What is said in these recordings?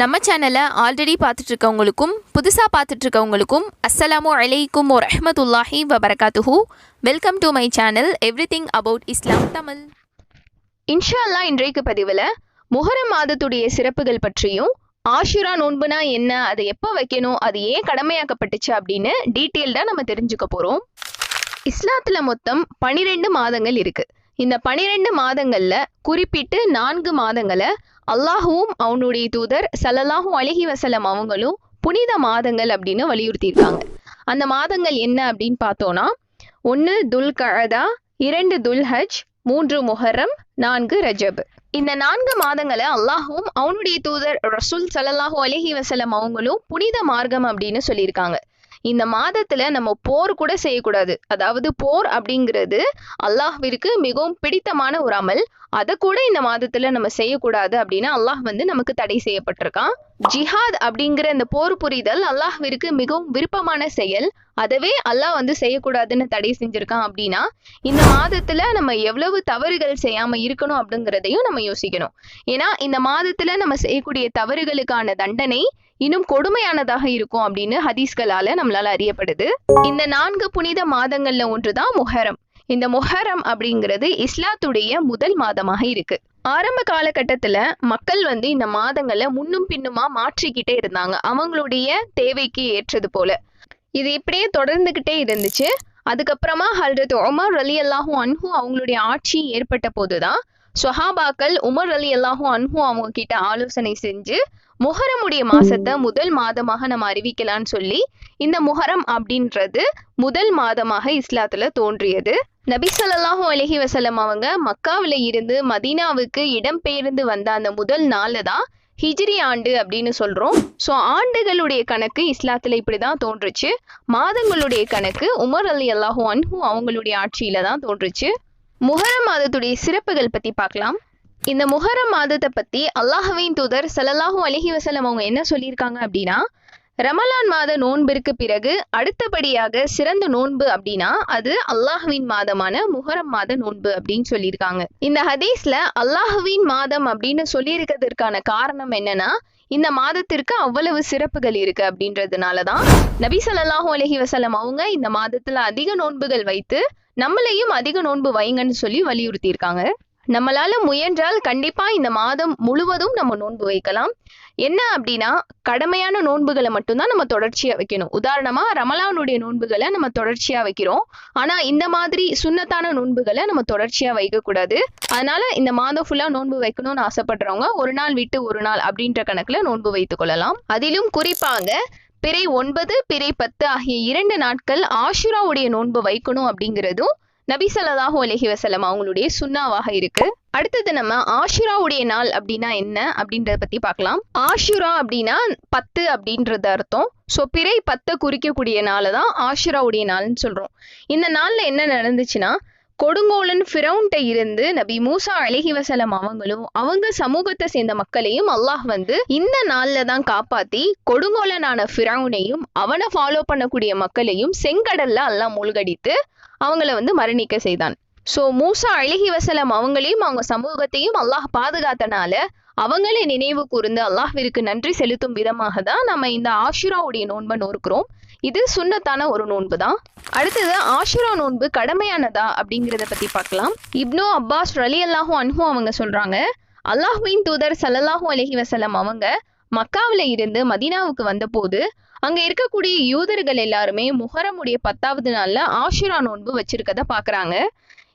நம்ம சேனலை ஆல்ரெடி பார்த்துட்டு இருக்கவங்களுக்கும் புதுசாக பார்த்துட்டு இருக்கவங்களுக்கும் அஸ்ஸலாமு அலைக்கும் ஒரு ரஹமத்துல்லாஹி வபரகாத்துஹு welcome to my channel everything about Islam Tamil இன்ஷா அல்லாஹ் இன்றைக்கு பதிவில் முஹரம் மாதத்துடைய சிறப்புகள் பற்றியும் ஆஷுரா நோன்புனா என்ன அதை எப்போ வைக்கணும் அது ஏன் கடமையாக்கப்பட்டுச்சு அப்படின்னு டீட்டெயில்டாக நம்ம தெரிஞ்சுக்க போகிறோம் இஸ்லாத்தில் மொத்தம் பனிரெண்டு மாதங்கள் இருக்குது இந்த பனிரெண்டு மாதங்கள்ல குறிப்பிட்டு நான்கு மாதங்களை அல்லாஹுவும் அவனுடைய தூதர் ஸல்லல்லாஹு அழகி வசலம் அவங்களும் புனித மாதங்கள் அப்படின்னு வலியுறுத்தியிருக்காங்க. அந்த மாதங்கள் என்ன அப்படின்னு பார்த்தோம்னா ஒன்று துல் கஅதா இரண்டு துல்ஹஜ் மூன்று முஹர்ரம் நான்கு ரஜப். இந்த நான்கு மாதங்களை அல்லாஹும் அவனுடைய தூதர் ரசூல் சல்லாஹூ அலஹி வசலம் அவங்களும் புனித மார்க்கம் அப்படின்னு சொல்லியிருக்காங்க. இந்த மாதத்துல நம்ம போர் கூட செய்யக்கூடாது. அதாவது போர் அப்படிங்கிறது அல்லாஹ்விற்கு மிகவும் பிடித்தமான ஒரு அமல். அதை கூட இந்த மாதத்துல நம்ம செய்யக்கூடாது அப்படின்னு அல்லாஹ் வந்து நமக்கு தடை செய்யப்பட்டிருக்கான். ஜிஹாத் அப்படிங்கிற இந்த போர் புரிதல் அல்லாஹ்விற்கு மிகவும் விருப்பமான செயல். அதவே அல்லாஹ் வந்து செய்யக்கூடாதுன்னு தடை செஞ்சிருக்கான் அப்படின்னா இந்த மாதத்துல நம்ம எவ்வளவு தவறுகள் செய்யாம இருக்கணும் அப்படிங்கிறதையும் நம்ம யோசிக்கணும். ஏன்னா இந்த மாதத்துல நம்ம செய்யக்கூடிய தவறுகளுக்கான தண்டனை இன்னும் கொடுமையானதாக இருக்கும் அப்படின்னு ஹதீஸ்களால நம்மளால அறியப்படுது. இந்த நான்கு புனித மாதங்கள்ல ஒன்றுதான் முஹரம். இந்த முஹரம் அப்படிங்கிறது இஸ்லாத்துடைய முதல் மாதமாக இருக்கு. ஆரம்ப காலகட்டத்துல மக்கள் வந்து இந்த மாதங்களை முன்னும் பின்னுமா மாற்றிக்கிட்டே இருந்தாங்க. அவங்களுடைய தேவைக்கு ஏற்றது போல. இது இப்படியே தொடர்ந்துகிட்டே இருந்துச்சு. அதுக்கப்புறமா ஹல்ரத் உமர் அலி அல்லாஹூ அன்ஹு அவங்களுடைய ஆட்சி ஏற்பட்ட போதுதான். சொஹாபாக்கள் உமர் அலி அல்லாஹூ அன்ஹு அவங்க கிட்ட ஆலோசனை செஞ்சு முஹரமுடைய மாசத்தை முதல் மாதமாக நம்ம அறிவிக்கலாம்னு சொல்லி இந்த முஹரம் அப்படின்றது முதல் மாதமாக இஸ்லாத்துல தோன்றியது. நபி சொல்லாஹூ அலஹி வசலம் அவங்க மக்காவுல இருந்து மதீனாவுக்கு இடம்பெயர்ந்து வந்த அந்த முதல் நாளை தான் ஹிஜ்ரி ஆண்டு அப்படின்னு சொல்றோம். ஸோ ஆண்டுகளுடைய கணக்கு இஸ்லாத்துல இப்படிதான் தோன்றுச்சு. மாதங்களுடைய கணக்கு உமர் அலி அல்லாஹூ அன்ஹு அவங்களுடைய ஆட்சியில தான் தோன்றுச்சு. முஹரம் மாதத்துடைய சிறப்புகள் பத்தி பார்க்கலாம். இந்த முஹரம் மாதத்தை பத்தி அல்லாஹுவின் தூதர் ஸல்லல்லாஹு அலைஹி வசலம் அவங்க என்ன சொல்லியிருக்காங்க அப்படின்னா ரமலான் மாத நோன்பிற்கு பிறகு அடுத்தபடியாக சிறந்த நோன்பு அப்படின்னா அது அல்லாஹுவின் மாதமான முஹரம் மாத நோன்பு அப்படின்னு சொல்லியிருக்காங்க. இந்த ஹதீஸ்ல அல்லாஹுவின் மாதம் அப்படின்னு சொல்லியிருக்கிறதுக்கான காரணம் என்னன்னா இந்த மாதத்திற்கு அவ்வளவு சிறப்புகள் இருக்கு அப்படின்றதுனால தான் நபி ஸல்லல்லாஹு அலைஹி அவங்க இந்த மாதத்துல அதிக நோன்புகள் வைத்து நம்மளையும் அதிக நோன்பு வைங்கன்னு சொல்லி வலியுறுத்தியிருக்காங்க. நம்மளால முயன்றால் கண்டிப்பா இந்த மாதம் முழுவதும் நம்ம நோன்பு வைக்கலாம். என்ன அப்படின்னா கடமையான நோன்புகளை மட்டும்தான் நம்ம தொடர்ச்சியா வைக்கணும். உதாரணமா ரமலானுடைய நோன்புகளை நம்ம தொடர்ச்சியா வைக்கிறோம். ஆனா இந்த மாதிரி சுண்ணத்தான நோன்புகளை நம்ம தொடர்ச்சியா வைக்க கூடாது அதனால இந்த மாதம் ஃபுல்லா நோன்பு வைக்கணும்னு ஆசைப்படுறவங்க ஒரு நாள் விட்டு ஒரு நாள் அப்படின்ற கணக்குல நோன்பு வைத்துக் கொள்ளலாம். அதிலும் குறிப்பாக பிறை ஒன்பது பிறை பத்து ஆகிய இரண்டு நாட்கள் ஆஷுராவுடைய நோன்பு வைக்கணும் அப்படிங்கிறதும் நபி ஸல்லல்லாஹு அலஹி வசலம் அவங்களுடைய சுண்ணாவாக இருக்கு. அடுத்தது நம்ம ஆஷுராவுடைய நாள் அப்படின்னா என்ன அப்படின்றத பத்தி பார்க்கலாம். ஆஷுரா அப்படின்னா பத்து அப்படின்றது அர்த்தம். ஸோ பிறை பத்தை குறிக்கக்கூடிய நாளை தான் ஆஷுராவுடைய நாள்னு சொல்றோம். இந்த நாள்ல என்ன நடந்துச்சுன்னா கொடுங்கோலன் ஃபிரௌன்ட்ட இருந்து நபி மூசா அழகி வசலம் அவங்களும் அவங்க சமூகத்தை சேர்ந்த மக்களையும் அல்லாஹ் வந்து இந்த நாள்ல தான் காப்பாத்தி கொடுங்கோலனான ஃபிரௌனையும் அவனை ஃபாலோ பண்ணக்கூடிய மக்களையும் செங்கடல்ல அல்லாஹ் மூழ்கடித்து அவங்கள வந்து மரணிக்க செய்தான். ஸோ மூசா அழகி வசலம் அவங்களையும் அவங்க சமூகத்தையும் அல்லாஹ் பாதுகாத்தனால அவங்களை நினைவு கூர்ந்து அல்லாஹ்விற்கு நன்றி செலுத்தும் விதமாக தான் நம்ம இந்த ஆஷுராவுடைய நோன்பை நோக்கிறோம் இது சுன்னத்தான ஒரு நோன்பு தான். அடுத்தது ஆஷுரா நோன்பு கடமையானதா அப்படிங்கிறத பத்தி பார்க்கலாம். இப்னோ அப்பாஸ் ரலி அல்லாஹூ அன்ஹூ அவங்க சொல்றாங்க அல்லாஹுவின் தூதர் சல்லல்லாஹூ அலஹி வசலம் அவங்க மக்காவில் இருந்து மதீனாவுக்கு வந்தபோது அங்க இருக்கக்கூடிய யூதர்கள் எல்லாருமே முஹரமுடைய பத்தாவது நாள்ல ஆஷுரா நோன்பு வச்சிருக்கத பாக்குறாங்க.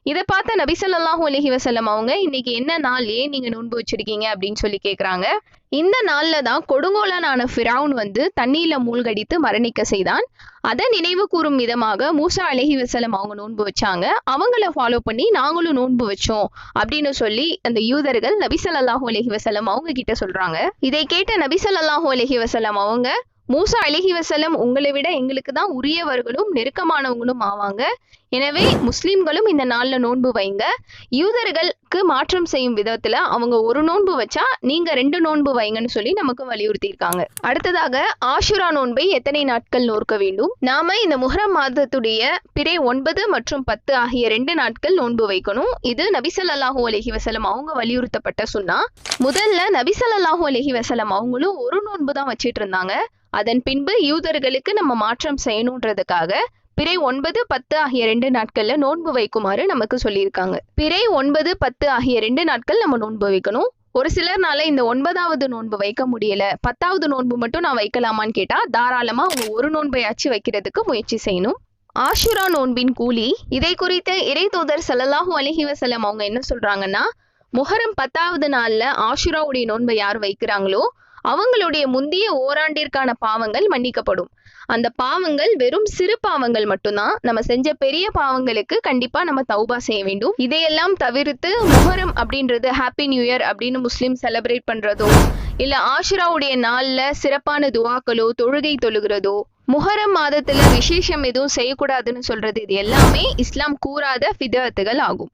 இதை பார்த்த நபி ஸல்லல்லாஹு அலைஹி அவங்க இன்னைக்கு என்ன நாள்? ஏன் நீங்க நோன்பு வச்சிருக்கீங்க? அப்படின்னு சொல்லி கேக்குறாங்க. இந்த நாள்ல தான் கொடுங்கோலனான ஃபிரவுன் வந்து தண்ணியில மூழ்கடித்து மரணிக்க செய்தான். அதை நினைவு கூறும் விதமாக மூசா அலஹி வசலம் அவங்க நோன்பு வச்சாங்க. அவங்கள ஃபாலோ பண்ணி நாங்களும் நோன்பு வச்சோம் அப்படின்னு சொல்லி அந்த யூதர்கள் நபி ஸல்லல்லாஹு அலைஹி அவங்க கிட்ட சொல்றாங்க. இதை கேட்ட நபி ஸல்லல்லாஹு அலைஹி அவங்க மூசா அலிஹி வசலம் உங்களை விட எங்களுக்கு தான் உரியவர்களும் நெருக்கமானவங்களும் ஆவாங்க. எனவே முஸ்லிம்களும் இந்த நாள்ல நோன்பு வைங்க. யூதர்களுக்கு மாற்றம் செய்யும் விதத்துல அவங்க ஒரு நோன்பு வச்சா நீங்க ரெண்டு நோன்பு வைங்கன்னு சொல்லி நமக்கு வலியுறுத்தி இருக்காங்க அடுத்ததாக ஆஷுரா நோன்பை எத்தனை நாட்கள் நோற்க வேண்டும்? நாம இந்த முஹரம் மாதத்துடைய பிறை ஒன்பது மற்றும் பத்து ஆகிய ரெண்டு நாட்கள் நோன்பு வைக்கணும். இது நபிசல்லாஹூ அலஹி வசலம் அவங்க வலியுறுத்தப்பட்ட சொன்னா. முதல்ல நபிசல்லாஹூ அலஹி வசலம் அவங்களும் ஒரு நோன்பு தான் வச்சிட்டு இருந்தாங்க. அதன் பின்பு யூதர்களுக்கு நம்ம மாற்றம் செய்யணுன்றதுக்காக பிறை ஒன்பது பத்து ஆகிய ரெண்டு நாட்கள்ல நோன்பு வைக்குமாறு நமக்கு சொல்லியிருக்காங்க. பிறை ஒன்பது பத்து ஆகிய ரெண்டு நாட்கள் நம்ம நோன்பு வைக்கணும். ஒரு சிலர்னால இந்த ஒன்பதாவது நோன்பு வைக்க முடியல. பத்தாவது நோன்பு மட்டும் நான் வைக்கலாமான்னு கேட்டா தாராளமா அவங்க ஒரு நோன்பையாச்சும் வைக்கிறதுக்கு முயற்சி செய்யணும். ஆஷுரா நோன்பின் கூலி இதை குறித்து இறை தூதர் சல்லல்லாஹூ அலஹி வசலம் அவங்க என்ன சொல்றாங்கன்னா முஹரம் பத்தாவது நாள்ல ஆஷுராவுடைய நோன்பை யார் வைக்கிறாங்களோ அவங்களுடைய முந்தைய ஓராண்டிற்கான பாவங்கள் மன்னிக்கப்படும். அந்த பாவங்கள் வெறும் சிறு பாவங்கள் மட்டும்தான். நம்ம செஞ்ச பெரிய பாவங்களுக்கு கண்டிப்பா நம்ம தௌபா செய்ய வேண்டும். இதையெல்லாம் தவிர்த்து முஹரம் அப்படின்றது ஹாப்பி நியூ இயர் அப்படின்னு முஸ்லீம் செலிப்ரேட் பண்றதோ இல்ல ஆஷிராவுடைய நாள்ல சிறப்பான துவாக்களோ தொழுகை தொழுகிறதோ முஹரம் மாதத்துல விசேஷம் எதுவும் செய்யக்கூடாதுன்னு சொல்றது இது எல்லாமே இஸ்லாம் கூறாத ஃபிதத்துகள் ஆகும்.